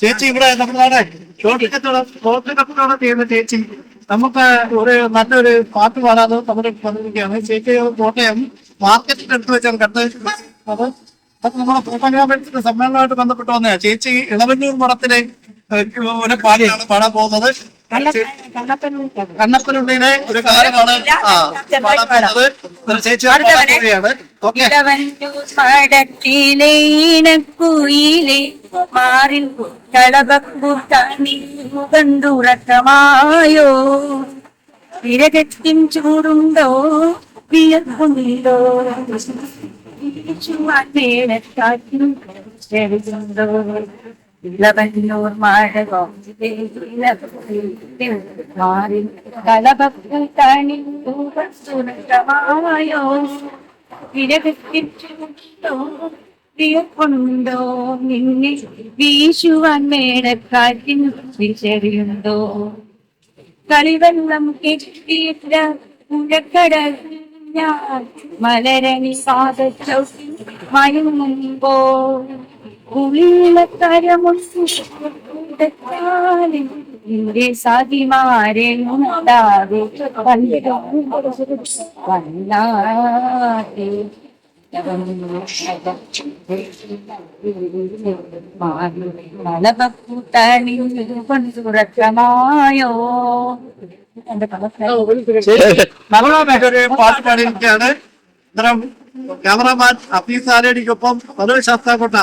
ചേച്ചി ഇവിടെ നമ്മുടെ ഷോട്ടിക്കത്തോളം ചെയ്യുന്ന ചേച്ചി. നമുക്ക് ഒരു നല്ലൊരു പാട്ട് പാടാതെ നമ്മുടെ പറഞ്ഞിരിക്കുകയാണ് ചേച്ചി കോട്ടയം മാർക്കറ്റിന്റെ അടുത്ത് വെച്ചാണ് കണ്ടത്. അത് അത് നമ്മുടെ ഫോട്ടോഗ്രാഫേഴ്സിന്റെ സമ്മേളനമായിട്ട് ബന്ധപ്പെട്ട് വന്നതാണ് ചേച്ചി ഇളവന്നൂർ മഠത്തിലെ ഒരു പാടിയാണ് പാടാൻ പോകുന്നത്. കണ്ണപ്പനുള്ളിലെ ഒരു കാലമാണ് ചേച്ചി ഓക്കെ. മാറിൽ മുഖണ്ടുറക്കമായോ വിരകത്തിൻ ചൂടുണ്ടോ? വിയർപ്പുണ്ടോ? കളപക്കൂട്ടാണി മുഖണ്ടുറക്കമായോ വിരകത്തിട്ടുണ്ടോ നിന്നെ വീശുവാൻ മേടക്കാറ്റിൽ വിശറിയുണ്ടോ കളിവെള്ളം കെട്ടിയിട്ട മുഴക്കടൽ മലരണി സാധിച്ചോ മയങ്ങുമ്പോ ഉള്ളത്തരമുന്റെ സതിമാരെ ഉണ്ടാകും. ഒരു പാട്ട് പാടിയിരിക്കുകയാണ് അന്നേരം ക്യാമറമാൻ അഫീസ് ആലടിക്കൊപ്പം മനോജ് ശാസ്താകോട്ട